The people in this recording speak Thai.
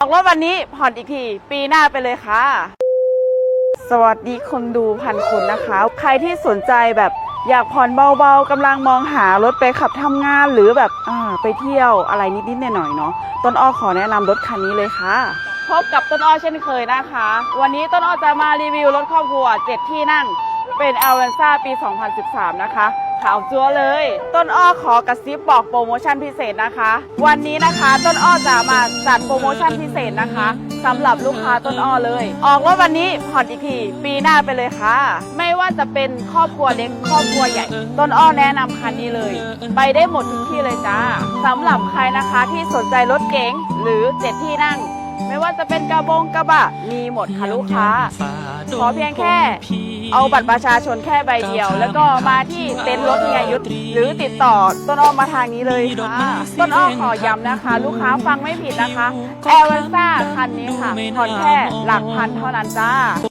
ออกรถวันนี้ผ่อนอีกที ปีหน้าไปเลยค่ะ สวัสดีคนดูพันคนนะคะ ใครที่สนใจแบบอยากผ่อนเบาๆกำลังมองหารถไปขับทำงานหรือแบบอ่าไปเที่ยวอะไรนิดๆหน่อยๆเนาะต้นอ้อขอแนะนำรถคันนี้เลยค่ะ พบกับต้นอ้อเช่นเคยนะคะ วันนี้ต้นอ้อจะมารีวิวรถครอบครัว 7 ที่นั่งเป็น a l a n z a ปี 2013 นะคะ ขาวจั๊วเลย ต้นอ้อขอกระซิบบอกโปรโมชั่นพิเศษนะคะ วันนี้นะคะต้นอ้อจะมาจัดโปรโมชั่นพิเศษนะคะสำหรับลูกค้าต้นอ้อเลย ออกรถวันนี้ผ่อนอีกทีปีหน้าไปเลยค่ะ ไม่ว่าจะเป็นครอบครัวเล็กครอบครัวใหญ่ ต้นอ้อแนะนำคันนี้เลย ไปได้หมดทุกที่เลยจ้าสำหรับใครนะคะที่สนใจรถเก๋งหรือเจ็ดที่นั่ง ไม่ว่าจะเป็นกระบงกระบะมีหมดค่ะลูกค้าขอเพียงแค่ เอาบัตรประชาชนแค่ใบเดียว แล้วก็มาที่เต็นท์รถเฮียยุทธหรือติดต่อต้นอ้อมาทางนี้เลยค่ะต้นอ้อขอย้ำนะคะ ลูกค้าฟังไม่ผิดนะคะแอลเวนซ่าคันนี้ค่ะผ่อนแค่หลักพันเท่านั้นจ้า